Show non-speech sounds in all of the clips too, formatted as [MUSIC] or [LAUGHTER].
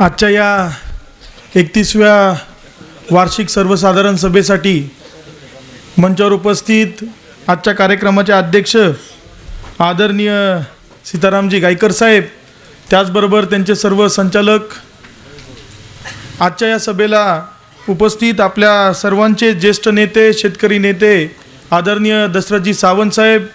आजच्या या एकतीसव्या वार्षिक सर्वसाधारण सभेसाठी मंचावर उपस्थित आजच्या कार्यक्रमाचे अध्यक्ष आदरणीय सीतारामजी गायकर साहेब त्याचबरोबर त्यांचे सर्व संचालक आजच्या या सभेला उपस्थित आपल्या सर्वांचे ज्येष्ठ नेते शेतकरी नेते आदरणीय दशरथजी सावंत साहेब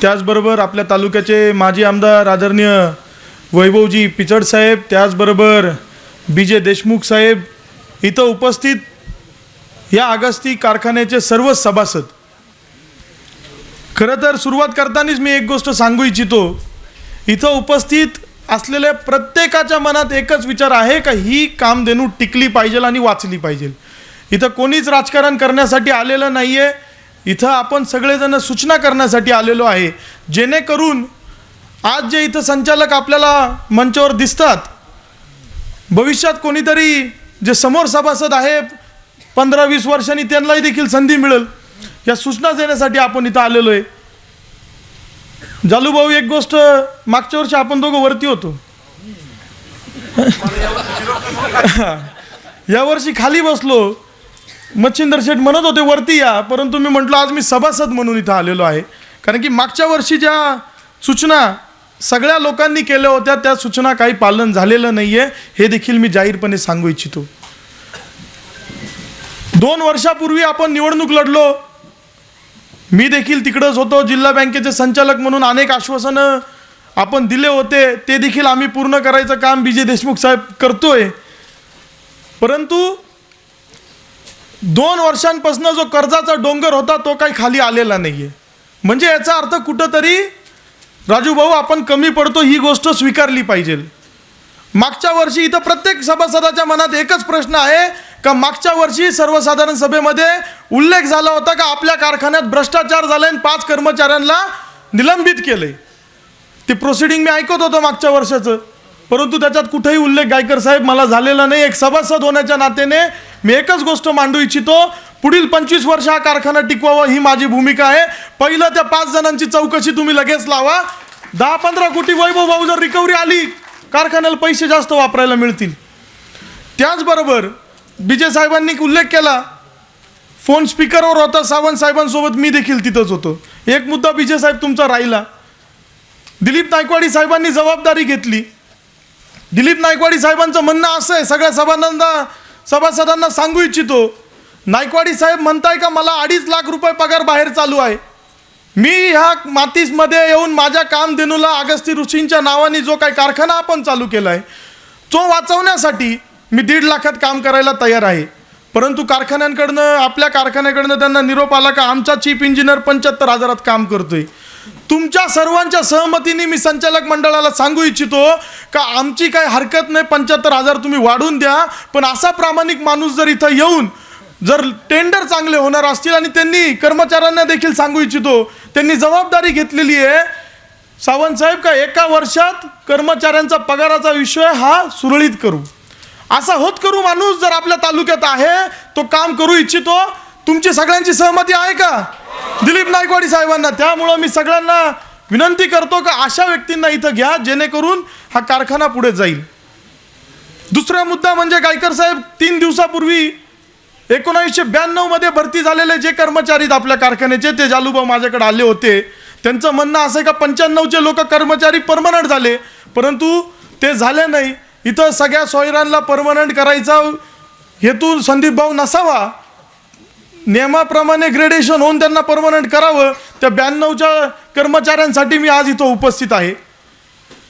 त्याचबरोबर आपल्या तालुक्याचे माजी आमदार आदरणीय वैभवजी पिचड साहेब त्याचबरोबर बी जे देशमुख साहेब इथं उपस्थित या आगस्ती कारखान्याचे सर्व सभासद. खरं तर सुरुवात करतानाच मी एक गोष्ट सांगू इच्छितो. इथं उपस्थित असलेल्या प्रत्येकाच्या मनात एकच विचार आहे का ही कामधेनू टिकली पाहिजे आणि वाचली पाहिजे इथं कोणीच राजकारण करण्यासाठी आलेलं नाही आहे इथं आपण सगळेजण सूचना करण्यासाठी आलेलो आहे. जेणेकरून आज जे इथं संचालक आपल्याला मंचावर दिसतात भविष्यात कोणीतरी जे समोर सभासद आहे पंधरा वीस वर्षांनी त्यांनाही देखील संधी मिळेल या सूचना देण्यासाठी आपण इथं आलेलो आहे. जालूभाऊ एक गोष्ट मागच्या वर्षी आपण दोघं वरती होतो. [LAUGHS] या वर्षी खाली बसलो. मच्छिंदर शेठ म्हणत होते वरती या. परंतु मी म्हटलं आज मी सभासद म्हणून इथं आलेलो आहे. कारण की मागच्या वर्षी ज्या सूचना सगळ्या लोकांनी केल्या होत्या त्या सूचना काही पालन झालेलं नाही आहे हे देखील मी जाहीरपणे सांगू इच्छितो. दोन वर्षापूर्वी आपण निवडणूक लढलो. मी देखील तिकडंच होतो जिल्हा बँकेचे संचालक म्हणून अनेक आश्वासनं आपण दिले होते. ते देखील आम्ही पूर्ण करायचं काम बी जे देशमुख साहेब करतोय. परंतु दोन वर्षांपासून जो कर्जाचा डोंगर होता तो काही खाली आलेला नाही आहे म्हणजे याचा अर्थ कुठंतरी राजू भाऊ आपण कमी पडतो ही गोष्ट स्वीकारली पाहिजे. मागच्या वर्षी इथं प्रत्येक सभासदाच्या मनात एकच प्रश्न आहे का मागच्या वर्षी सर्वसाधारण सभेमध्ये उल्लेख झाला होता का आपल्या कारखान्यात भ्रष्टाचार झालाय आणि पाच कर्मचाऱ्यांना निलंबित केले ते प्रोसिडिंग मी ऐकत होतो मागच्या वर्षाचं. परंतु त्याच्यात कुठेही उल्लेख गायकर साहेब मला झालेला नाही. एक सभासद होण्याच्या नात्याने मी एकच गोष्ट मांडू इच्छितो. पुढील पंचवीस वर्ष हा कारखाना टिकवावा ही माझी भूमिका आहे. पहिलं त्या पाच जणांची चौकशी तुम्ही लगेच लावा. दहा पंधरा कोटी वैभव भाऊ जर रिकव्हरी आली कारखान्याला पैसे जास्त वापरायला मिळतील. त्याचबरोबर विजय साहेबांनी उल्लेख केला फोन स्पीकरवर होता सावंत साहेबांसोबत मी देखील तिथंच होतो. एक मुद्दा विजय साहेब तुमचा राहिला. दिलीप नायकवाडी साहेबांनी जबाबदारी घेतली. दिलीप नायकवाडी साहेबांचं म्हणणं असं आहे सगळ्या सभांना सभासदांना सांगू इच्छितो नायकवाडी साहेब म्हणताय का मला अडीच लाख रुपये पगार बाहेर चालू आहे. मी ह्या मातीसमध्ये येऊन माझ्या कामधेनूला अगस्ती ऋषींच्या नावाने जो काही कारखाना आपण चालू केला आहे तो वाचवण्यासाठी मी दीड लाखात काम करायला तयार आहे. परंतु कारखान्यांकडनं आपल्या कारखान्याकडनं त्यांना निरोप आला का आमचा चीफ इंजिनियर पंच्याहत्तर हजारात काम करतोय. तुमच्या सर्वांच्या सहमतीने मी संचालक मंडळाला सांगू इच्छितो का आमची काही हरकत नाही पंच्याहत्तर हजार तुम्ही वाढून द्या पण असा प्रामाणिक माणूस जर इथं येऊन जर टेंडर चांगले होणार असतील आणि त्यांनी कर्मचाऱ्यांना देखील सांगू इच्छितो त्यांनी जबाबदारी घेतलेली आहे. सावंत साहेब का एका वर्षात कर्मचाऱ्यांचा पगाराचा विषय हा सुरळीत करू. असा होत करू माणूस जर आपल्या तालुक्यात आहे तो काम करू इच्छितो. तुमची सगळ्यांची सहमती आहे का? दिलीप नायकवाडी साहेबांना त्यामुळं मी सगळ्यांना विनंती करतो का अशा व्यक्तींना इथं घ्या जेणेकरून हा कारखाना पुढे जाईल. दुसरा मुद्दा म्हणजे गायकर साहेब तीन दिवसापूर्वी एकोणावीसशे ब्याण्णवमध्ये भरती झालेले जे कर्मचारी आहेत आपल्या कारखान्याचे ते जालूभाऊ माझ्याकडे आले होते. त्यांचं म्हणणं असं आहे का पंच्याण्णवचे लोक कर्मचारी परमनंट झाले परंतु ते झाले नाही. इथं सगळ्या सोयरांना परमनंट करायचा हेतू संदीप भाऊ नसावा. नियमाप्रमाणे ग्रेडेशन होऊन त्यांना परमनंट करावं. त्या ब्याण्णवच्या कर्मचाऱ्यांसाठी मी आज इथं उपस्थित आहे.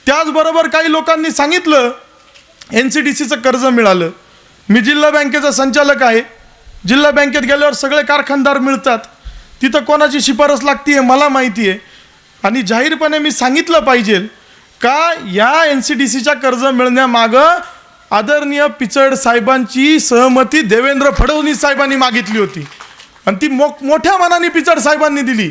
त्याचबरोबर काही लोकांनी सांगितलं एन सी डी सीचं कर्ज मिळालं. मी जिल्हा बँकेचा संचालक आहे. जिल्हा बँकेत गेल्यावर सगळे कारखानदार मिळतात. तिथं कोणाची शिफारस लागती आहे मला माहिती आहे आणि जाहीरपणे मी सांगितलं पाहिजे का या एन सी डी सीच्या कर्ज मिळण्यामागं आदरणीय पिचड साहेबांची सहमती देवेंद्र फडणवीस साहेबांनी मागितली होती. आणि ती मो मोठ्या मनाने पिचड साहेबांनी दिली.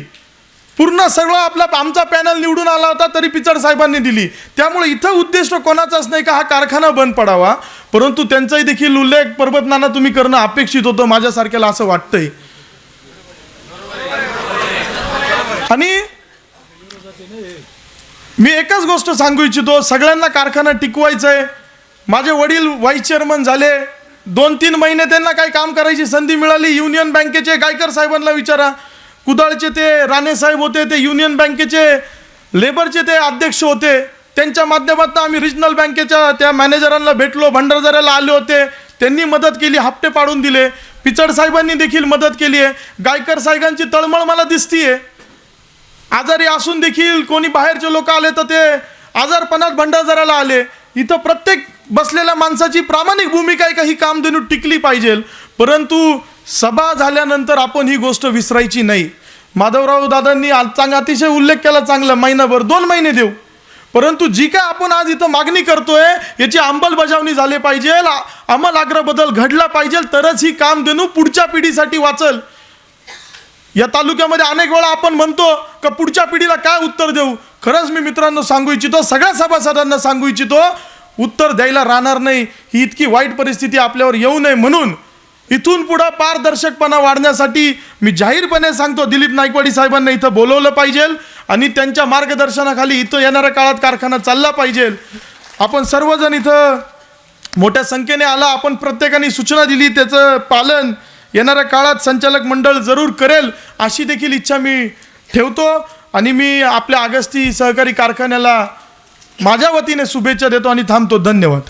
पूर्ण सगळं आपला आमचा पॅनल निवडून आला होता तरी पिचड साहेबांनी दिली. त्यामुळे इथं उद्देश कोणाचाच नाही का हा कारखाना बंद पडावा. परंतु त्यांचाही देखील उल्लेख पर्वतनाना तुम्ही करणं अपेक्षित होतं माझ्यासारख्याला असं वाटतंय. आणि मी एकच गोष्ट सांगू इच्छितो सगळ्यांना कारखाना टिकवायचा आहे माझे वडील व्हाईस चेअरमन झाले. दोन तीन महिने त्यांना काही काम करायची संधी मिळाली. युनियन बँकेचे गायकर साहेबांना विचारा. कुदाळचे ते राणेसाहेब होते ते युनियन बँकेचे लेबरचे ते अध्यक्ष होते. त्यांच्या माध्यमातून आम्ही रिजनल बँकेच्या त्या मॅनेजरांना भेटलो भंडारदऱ्याला आले होते. त्यांनी मदत केली हप्ते पाडून दिले. पिचड साहेबांनी देखील मदत केली आहे. गायकर साहेबांची तळमळ मला दिसतीये. आजारी असून देखील कोणी बाहेरचे लोक आले तर ते आजारपणात भंडारदऱ्याला आले. इथं प्रत्येक बसलेल्या माणसाची प्रामाणिक भूमिका आहे का ही कामधेनू टिकली पाहिजे. परंतु सभा झाल्यानंतर आपण ही गोष्ट विसरायची नाही. माधवराव दादांनी आज चांग अतिशय उल्लेख केला चांगला महिनाभर दोन महिने देऊ. परंतु जी काय आपण आज इथं मागणी करतोय याची अंमलबजावणी झाली पाहिजे अंमलाग्र बदल घडला पाहिजे तरच ही काम देणू पुढच्या पिढीसाठी वाचल. या तालुक्यामध्ये अनेक वेळा आपण म्हणतो का पुढच्या पिढीला काय उत्तर देऊ? खरंच मी मित्रांनो सांगू इच्छितो सगळ्या सभासदांना सांगू इच्छितो उत्तर द्यायला राहणार नाही. ही इतकी वाईट परिस्थिती आपल्यावर येऊ नये म्हणून इथून पुढं पारदर्शकपणा वाढण्यासाठी मी जाहीरपणे सांगतो दिलीप नायकवाडी साहेबांना इथं बोलवलं पाहिजे आणि त्यांच्या मार्गदर्शनाखाली इथं येणाऱ्या काळात कारखाना चालला पाहिजे. आपण सर्वजण इथं मोठ्या संख्येने आला आपण प्रत्येकाने सूचना दिली त्याचं पालन येणाऱ्या काळात संचालक मंडळ जरूर करेल अशी देखील इच्छा मी ठेवतो आणि मी आपल्या आगस्ती सहकारी कारखान्याला माझ्या वतीने शुभेच्छा देतो आणि थांबतो. धन्यवाद.